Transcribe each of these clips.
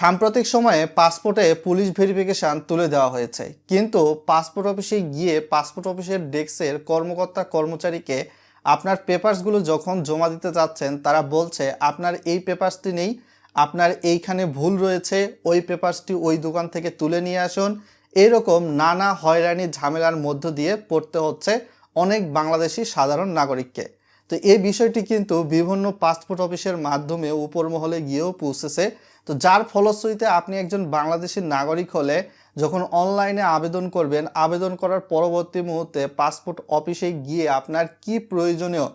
সাম্প্রতিক সময়ে পাসপোর্টে পুলিশ ভেরিফিকেশন তুলে দেওয়া হয়েছে। কিন্তু পাসপোর্ট অফিসে গিয়ে পাসপোর্ট অফিসের ডেস্কের কর্মকর্তা কর্মচারীকে আপনার পেপারসগুলো যখন জমা দিতে যাচ্ছেন, তারা বলছে, আপনার এই পেপারসটি নেই, আপনার এইখানে ভুল রয়েছে, ওই পেপারসটি ওই দোকান থেকে তুলে নিয়ে আসুন। এরকম নানা হয়রানি ঝামেলার মধ্য দিয়ে পড়তে হচ্ছে অনেক বাংলাদেশি সাধারণ নাগরিককে। তো এই বিষয়টি কিন্তু বিভিন্ন পাসপোর্ট অফিসের মাধ্যমে উপর মহলে গিয়েও পৌঁছেছে। তো যার ফলশ্রুতিতে আপনি একজন বাংলাদেশের নাগরিক হলে যখন অনলাইনে আবেদন করবেন, আবেদন করার পরবর্তী মুহূর্তে পাসপোর্ট অফিসে গিয়ে আপনার কি প্রয়োজনীয়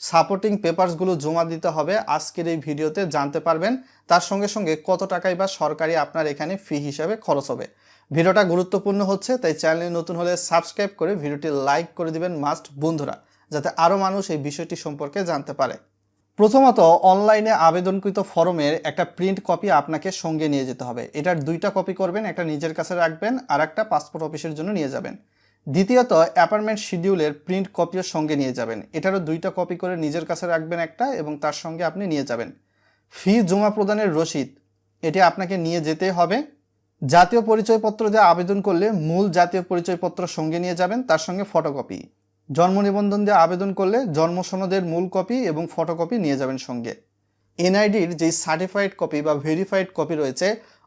সাপোর্টিং পেপারসগুলো জমা দিতে হবে আজকের এই ভিডিওতে জানতে পারবেন। তার সঙ্গে সঙ্গে কত টাকাই বা সরকারি আপনার এখানে ফি হিসাবে খরচ হবে। ভিডিওটা গুরুত্বপূর্ণ হচ্ছে, তাই চ্যানেলে নতুন হলে সাবস্ক্রাইব করে ভিডিওটি লাইক করে দিবেন মাস্ট বন্ধুরা, যাতে আরও মানুষ এই বিষয়টি সম্পর্কে জানতে পারে। প্রথমত অনলাইনে আবেদনকৃত ফর্মের একটা প্রিন্ট কপি আপনাকে সঙ্গে নিয়ে যেতে হবে। এটার দুইটা কপি করবেন, একটা নিজের কাছে রাখবেন, আর একটা পাসপোর্ট অফিসের জন্য নিয়ে যাবেন। দ্বিতীয়ত অ্যাপার্টমেন্ট শিডিউলের প্রিন্ট কপিও সঙ্গে নিয়ে যাবেন। এটারও দুইটা কপি করে নিজের কাছে রাখবেন একটা এবং তার সঙ্গে আপনি নিয়ে যাবেন। ফি জমা প্রদানের রসিদ, এটি আপনাকে নিয়ে যেতে হবে। জাতীয় পরিচয়পত্র দিয়ে আবেদন করলে মূল জাতীয় পরিচয়পত্র সঙ্গে নিয়ে যাবেন, তার সঙ্গে ফটোকপি জন্ম নিবন্ধন দিয়ে আবেদন করলে জন্ম সনদের মূল কপি এবং ফটোকপি নিয়ে যাবেন সঙ্গে। এনআইডির যে সার্টিফাইড কপি বা ভেরিফাইড কপি রয়েছে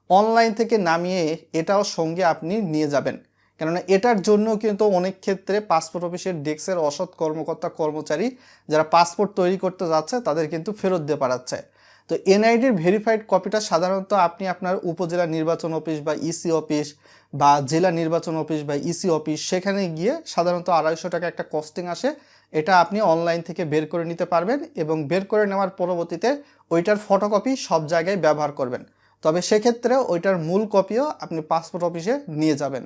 অনলাইন থেকে নামিয়ে এটাও সঙ্গে আপনি নিয়ে যাবেন। কেননা এটার জন্য কিন্তু অনেক ক্ষেত্রে পাসপোর্ট অফিসের ডেস্কের অসৎ কর্মকর্তা কর্মচারী যারা পাসপোর্ট তৈরি করতে যাচ্ছে, তাদের কিন্তু ফেরত দিয়ে পাঠাচ্ছে। তো এনআইডির ভেরিফাইড কপিটা সাধারণত আপনি আপনার উপজেলা নির্বাচন অফিস বা ইসি অফিস বা জেলা নির্বাচন অফিস বা ইসি অফিস সেখানে গিয়ে সাধারণত আড়াইশো টাকা একটা কস্টিং আসে। এটা আপনি অনলাইন থেকে বের করে নিতে পারবেন এবং বের করে নেওয়ার পরবর্তীতে ওইটার ফটোকপি সব জায়গায় ব্যবহার করবেন। তবে সেক্ষেত্রে ওইটার মূল কপিও আপনি পাসপোর্ট অফিসে নিয়ে যাবেন।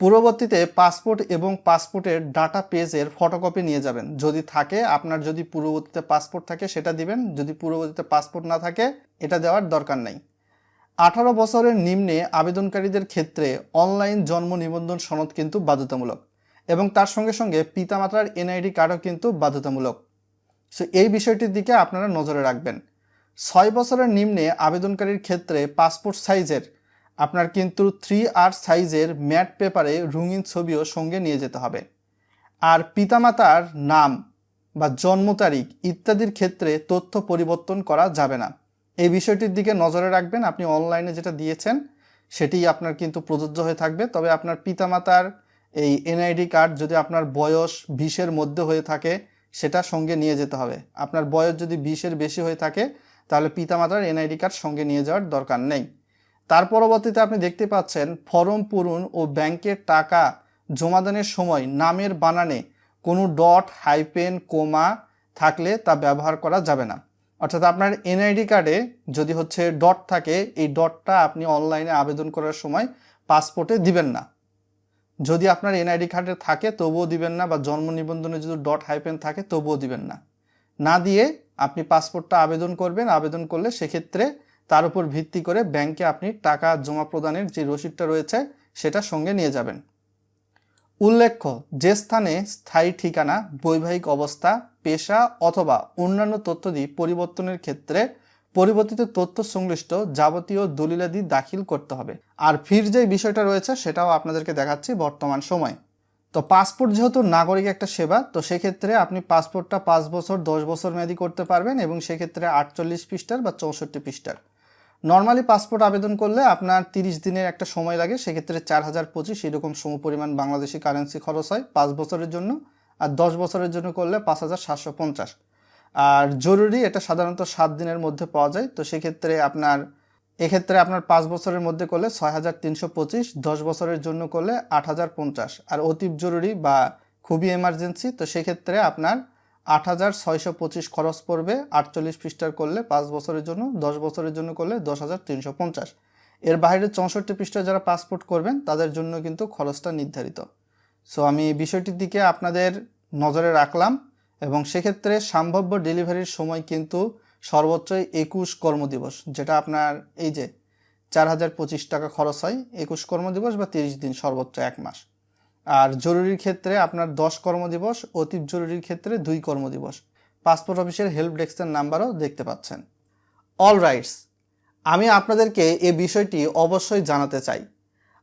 পূর্ববর্তীতে পাসপোর্ট এবং পাসপোর্টের ডাটা পেজের ফটোকপি নিয়ে যাবেন। যদি থাকে, আপনার যদি পূর্ববর্তীতে পাসপোর্ট থাকে, সেটা দিবেন। যদি পূর্ববর্তীতে পাসপোর্ট না থাকে, এটা দেওয়ার দরকার নাই। আঠারো বছরের নিম্নে আবেদনকারীদের ক্ষেত্রে অনলাইন জন্ম নিবন্ধন সনদ কিন্তু বাধ্যতামূলক এবং তার সঙ্গে সঙ্গে পিতামাতার এনআইডি কার্ডও কিন্তু বাধ্যতামূলক। সো এই বিষয়টির দিকে আপনারা নজরে রাখবেন। ছয় বছরের নিম্নে আবেদনকারীর ক্ষেত্রে পাসপোর্ট সাইজের আপনার কিন্তু থ্রি আর সাইজের ম্যাট পেপারে রঙিন ছবিও সঙ্গে নিয়ে যেতে হবে। আর পিতামাতার নাম বা জন্ম তারিখ ইত্যাদির ক্ষেত্রে তথ্য পরিবর্তন করা যাবে না। এই বিষয়টির দিকে নজরে রাখবেন, আপনি অনলাইনে যেটা দিয়েছেন, সেটি আপনার কিন্তু প্রযোজ্য হয়ে থাকবে। তবে আপনার পিতামাতার এই এনআইডি কার্ড যদি আপনার বয়স বিশের মধ্যে হয়ে থাকে, সেটা সঙ্গে নিয়ে যেতে হবে। আপনার বয়স যদি বিশের বেশি হয়ে থাকে, তাহলে পিতামাতার এনআইডি কার্ড সঙ্গে নিয়ে যাওয়ার দরকার নেই। তার পরবর্তীতে আপনি দেখতে পাচ্ছেন ফর্ম পূরণ ও ব্যাংকের টাকা জমাদানের সময় নামের বানানে কোনো ডট হাইপেন কোমা থাকলে তা ব্যবহার করা যাবে না। অর্থাৎ আপনার এনআইডি কার্ডে যদি হচ্ছে ডট থাকে, এই ডটটা আপনি অনলাইনে আবেদন করার সময় পাসপোর্টে দিবেন না। যদি আপনার এনআইডি কার্ডে থাকে, তবুও দিবেন না বা জন্ম নিবন্ধনে যদি ডট হাইপেন থাকে, তবুও দিবেন না। না দিয়ে আপনি পাসপোর্টটা আবেদন করবেন, আবেদন করলে সেক্ষেত্রে তার উপর ভিত্তি করে ব্যাংকে আপনি টাকা জমা প্রদানের যে রসিদটা রয়েছে, সেটা সঙ্গে নিয়ে যাবেন। উল্লেখ্য, যে স্থানে স্থায়ী ঠিকানা, বৈবাহিক অবস্থা, পেশা অথবা অন্যান্য তথ্যাদি পরিবর্তনের ক্ষেত্রে পরিবর্তিত তথ্য সংশ্লিষ্ট যাবতীয় দলিলাদি দাখিল করতে হবে। আর ফির যে বিষয়টা রয়েছে, সেটাও আপনাদেরকে দেখাচ্ছি বর্তমান সময়। তো পাসপোর্ট যেহেতু নাগরিক একটা সেবা, তো সেক্ষেত্রে আপনি পাসপোর্টটা পাঁচ বছর, দশ বছর মেয়াদি করতে পারবেন এবং সেক্ষেত্রে আটচল্লিশ পৃষ্ঠার বা চৌষট্টি পৃষ্ঠার। নর্মালি পাসপোর্ট আবেদন করলে আপনার তিরিশ দিনের একটা সময় লাগে, সেক্ষেত্রে চার হাজার পঁচিশ এরকম সমপরিমাণ বাংলাদেশি কারেন্সি খরচ হয় পাঁচ বছরের জন্য, আর দশ বছরের জন্য করলে পাঁচ হাজার সাতশো পঞ্চাশ। আর জরুরি এটা সাধারণত সাত দিনের মধ্যে পাওয়া যায়, তো সেক্ষেত্রে আপনার, এক্ষেত্রে আপনার পাঁচ বছরের মধ্যে করলে ছয় হাজার তিনশো পঁচিশ, দশ বছরের জন্য করলে আট হাজার পঞ্চাশ। আর অতীব জরুরি বা খুবই এমার্জেন্সি তো সেক্ষেত্রে আপনার আট হাজার ছয়শো পঁচিশ খরচ পড়বে, আটচল্লিশ পৃষ্ঠার করলে পাঁচ বছরের জন্য, দশ বছরের জন্য করলে দশ হাজার তিনশো পঞ্চাশ। এর বাইরে চৌষট্টি পৃষ্ঠায় যারা পাসপোর্ট করবেন, তাদের জন্য কিন্তু খরচটা নির্ধারিত। সো আমি বিষয়টির দিকে আপনাদের নজরে রাখলাম এবং সেক্ষেত্রে সম্ভাব্য ডেলিভারির সময় কিন্তু সর্বোচ্চ একুশ কর্মদিবস, যেটা আপনার এই যে চার হাজার পঁচিশ টাকা খরচ হয়, একুশ কর্মদিবস বা তিরিশ দিন সর্বোচ্চ এক মাস। আর জরুরির ক্ষেত্রে আপনার দশ কর্মদিবস অতি জরুরির ক্ষেত্রে দুই কর্মদিবস পাসপোর্ট অফিসের হেল্প ডেস্কের নাম্বারও দেখতে পাচ্ছেন। অল রাইটস আমি আপনাদেরকে এ বিষয়টি অবশ্যই জানাতে চাই।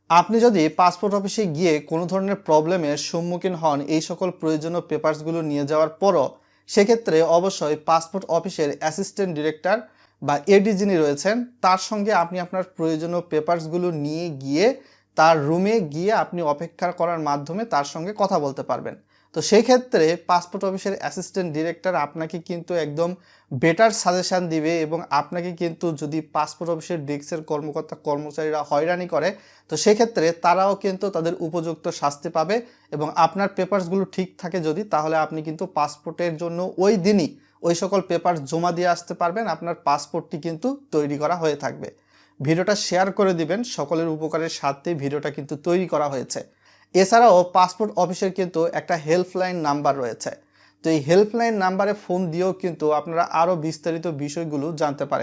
আপনি যদি পাসপোর্ট অফিসে গিয়ে কোনো ধরনের প্রবলেমের সম্মুখীন হন এই সকল প্রয়োজনীয় পেপারসগুলো নিয়ে যাওয়ার পরও, সেক্ষেত্রে অবশ্যই পাসপোর্ট অফিসের অ্যাসিস্ট্যান্ট ডিরেক্টর বা এডি যিনি রয়েছেন, তার সঙ্গে আপনি আপনার প্রয়োজনীয় পেপারসগুলো নিয়ে গিয়ে তার রুমে গিয়ে আপনি অপেক্ষা করার মাধ্যমে তার সঙ্গে কথা বলতে পারবেন। তো সেই ক্ষেত্রে পাসপোর্ট অফিসের অ্যাসিস্ট্যান্ট ডিরেক্টর আপনাকে কিন্তু একদম বেটার সাজেশান দিবে এবং আপনাকে কিন্তু যদি পাসপোর্ট অফিসের ডেস্কের কর্মকর্তা কর্মচারীরা হয়রানি করে, তো সেক্ষেত্রে তারাও কিন্তু তাদের উপযুক্ত শাস্তি পাবে এবং আপনার পেপারসগুলো ঠিক থাকে যদি, তাহলে আপনি কিন্তু পাসপোর্টের জন্য ওই দিনই ওই সকল পেপার জমা দিয়ে আসতে পারবেন। আপনার পাসপোর্টটি কিন্তু তৈরি করা হয়ে থাকবে। ভিডিওটা শেয়ার করে দিবেন, সকলের উপকারের স্বার্থে ভিডিওটা কিন্তু তৈরি করা হয়েছে। এছাড়াও পাসপোর্ট অফিসের কিন্তু একটা হেল্পলাইন নাম্বার রয়েছে। তো এই হেল্পলাইন নাম্বারে ফোন দিয়েও কিন্তু আপনারা আরও বিস্তারিত বিষয়গুলো জানতে পারেন।